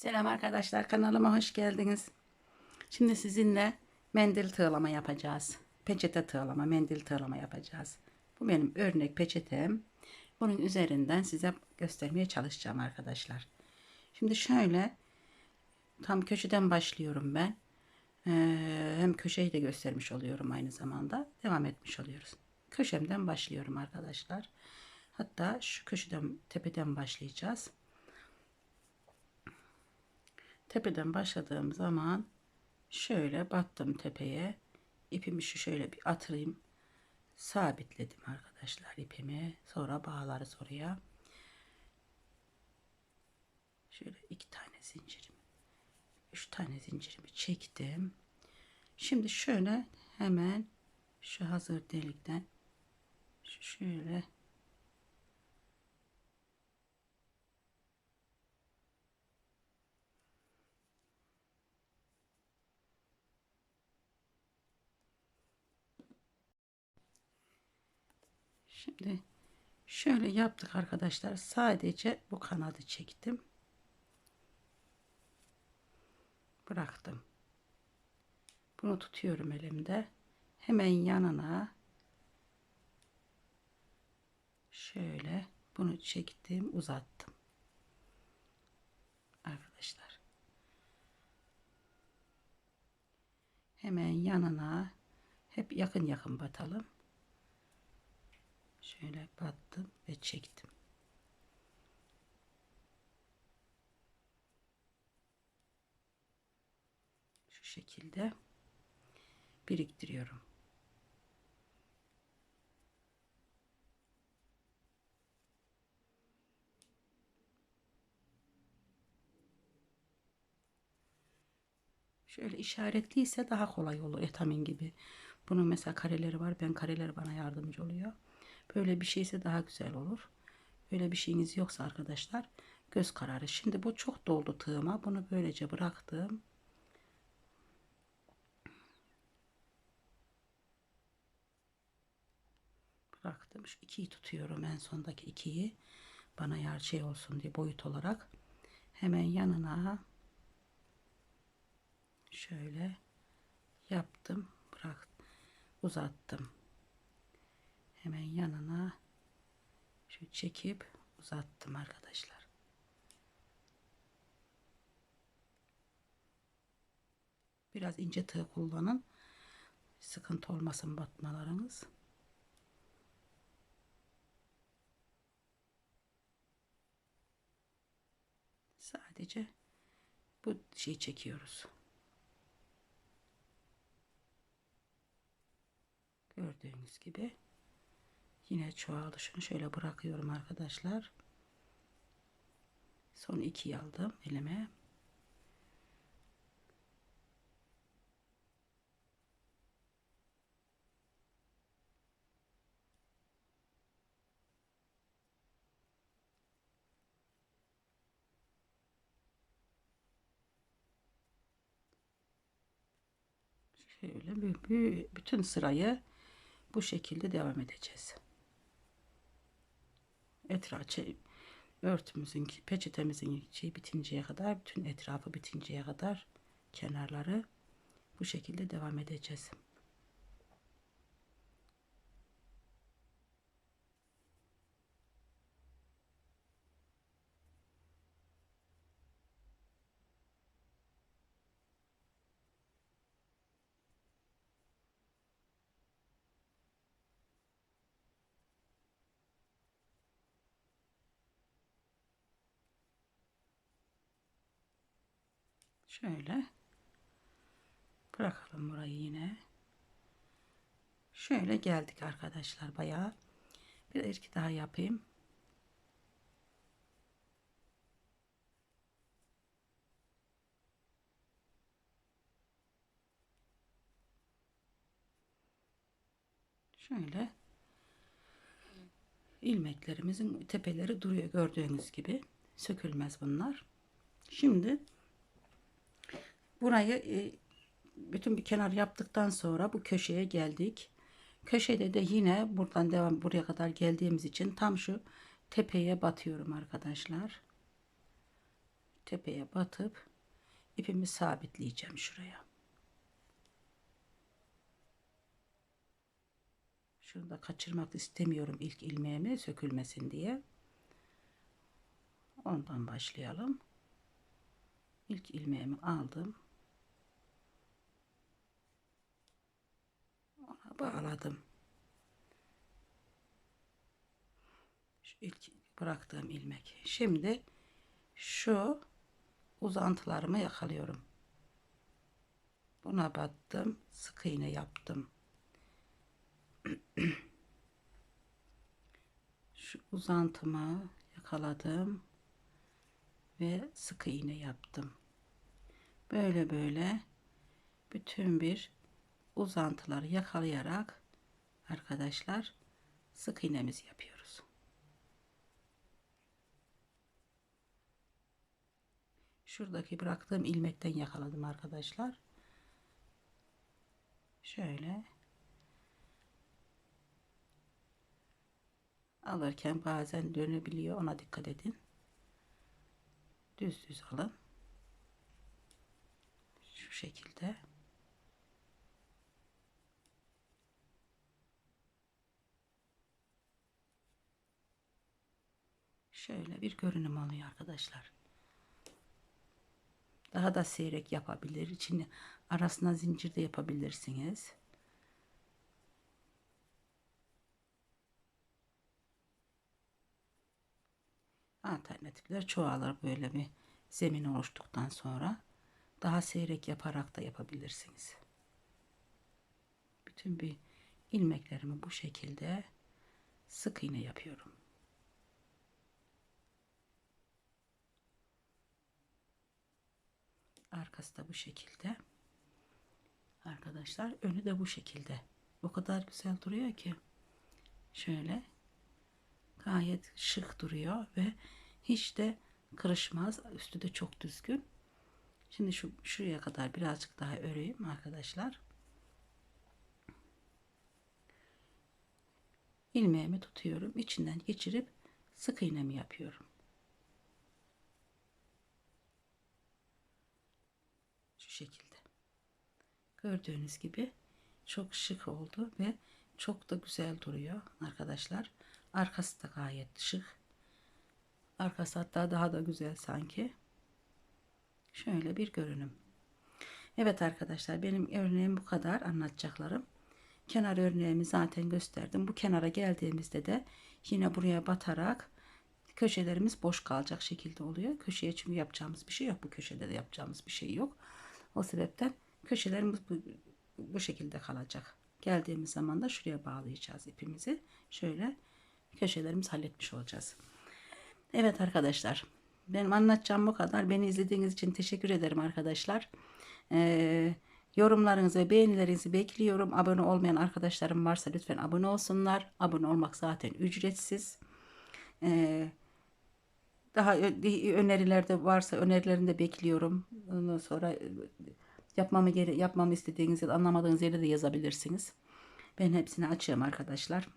Selam arkadaşlar kanalıma hoş geldiniz. Şimdi sizinle mendil tığlama yapacağız. Peçete tığlama, mendil tığlama yapacağız. Bu benim örnek peçetem. Bunun üzerinden size göstermeye çalışacağım arkadaşlar. Şimdi şöyle tam köşeden başlıyorum ben. Ee, hem köşeyi de göstermiş oluyorum aynı zamanda. Devam etmiş oluyoruz. Köşemden başlıyorum arkadaşlar. Hatta şu köşeden tepeden başlayacağız. Tepeden başladığım zaman şöyle battım tepeye. İpimi şu şöyle bir atayım. Sabitledim arkadaşlar ipimi. Sonra bağlarız oraya. Şöyle iki tane zincirim. Üç tane zincirimi çektim. Şimdi şöyle hemen şu hazır delikten şöyle Şimdi şöyle yaptık arkadaşlar. Sadece bu kanadı çektim. Bıraktım. Bunu tutuyorum elimde. Hemen yanına şöyle bunu çektim, uzattım. Arkadaşlar. Hemen yanına hep yakın yakın batalım. Şöyle battım ve çektim. Şu şekilde biriktiriyorum. Şöyle işaretliyse daha kolay olur etamin gibi. Bunun mesela kareleri var. Ben kareler bana yardımcı oluyor. Böyle bir şeyse daha güzel olur. Böyle bir şeyiniz yoksa arkadaşlar göz kararı. Şimdi bu çok doldu tığıma. Bunu böylece bıraktım. Bıraktım. Şu ikiyi tutuyorum en sondaki ikiyi. Bana yer şey olsun diye boyut olarak. Hemen yanına şöyle yaptım. Bıraktım. Uzattım hemen yanına şu çekip uzattım arkadaşlar. Biraz ince tığ kullanın. Sıkıntı olmasın batmalarınız. Sadece bu şeyi çekiyoruz. Gördüğünüz gibi Yine çoğaldı. Şunu şöyle bırakıyorum arkadaşlar. Son iki aldım elime. Şöyle bütün sırayı bu şekilde devam edeceğiz etraf şey, örtümüzün peçetemizin şey bitinceye kadar bütün etrafı bitinceye kadar kenarları bu şekilde devam edeceğiz. Şöyle bırakalım burayı yine. Şöyle geldik arkadaşlar bayağı. Bir iki daha yapayım. Şöyle ilmeklerimizin tepeleri duruyor gördüğünüz gibi. Sökülmez bunlar. Şimdi burayı e, bütün bir kenar yaptıktan sonra bu köşeye geldik. Köşede de yine buradan devam buraya kadar geldiğimiz için tam şu tepeye batıyorum arkadaşlar. tepeye batıp ipimi sabitleyeceğim şuraya. Şunu da kaçırmak istemiyorum ilk ilmeğimi sökülmesin diye. Ondan başlayalım. İlk ilmeğimi aldım. Ona bağladım. Şu ilk bıraktığım ilmek. Şimdi şu uzantılarımı yakalıyorum. Buna battım. Sık iğne yaptım. Şu uzantımı yakaladım ve sık iğne yaptım. Böyle böyle bütün bir uzantıları yakalayarak arkadaşlar sık iğnemizi yapıyoruz. Şuradaki bıraktığım ilmekten yakaladım arkadaşlar. Şöyle alırken bazen dönebiliyor ona dikkat edin. Düz düz alın. Şu şekilde. Şöyle bir görünüm alıyor arkadaşlar. Daha da seyrek yapabilir. İçini arasına zincir de yapabilirsiniz. Alternatifler çoğalır böyle bir zemin oluştuktan sonra. Daha seyrek yaparak da yapabilirsiniz. Bütün bir ilmeklerimi bu şekilde sık iğne yapıyorum. Arkası da bu şekilde. Arkadaşlar önü de bu şekilde. O kadar güzel duruyor ki. Şöyle gayet şık duruyor ve hiç de kırışmaz. Üstü de çok düzgün. Şimdi şu şuraya kadar birazcık daha öreyim arkadaşlar. ilmeğimi tutuyorum. içinden geçirip sık iğnemi yapıyorum. Şekilde. Gördüğünüz gibi çok şık oldu ve çok da güzel duruyor arkadaşlar. Arkası da gayet şık. Arkası hatta daha da güzel sanki. Şöyle bir görünüm. Evet arkadaşlar benim örneğim bu kadar anlatacaklarım. Kenar örneğimi zaten gösterdim. Bu kenara geldiğimizde de yine buraya batarak köşelerimiz boş kalacak şekilde oluyor. Köşeye çünkü yapacağımız bir şey yok. Bu köşede de yapacağımız bir şey yok. O sebepten köşelerimiz bu, bu şekilde kalacak. Geldiğimiz zaman da şuraya bağlayacağız ipimizi. Şöyle köşelerimizi halletmiş olacağız. Evet arkadaşlar. Benim anlatacağım bu kadar. Beni izlediğiniz için teşekkür ederim arkadaşlar. Ee, yorumlarınızı ve beğenilerinizi bekliyorum. Abone olmayan arkadaşlarım varsa lütfen abone olsunlar. Abone olmak zaten ücretsiz. Ee, daha öneriler de varsa önerilerini de bekliyorum. Ondan sonra yapmamı geri yapmamı istediğiniz ya da anlamadığınız yere de yazabilirsiniz. Ben hepsini açıyorum arkadaşlar.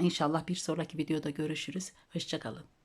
İnşallah bir sonraki videoda görüşürüz. Hoşçakalın.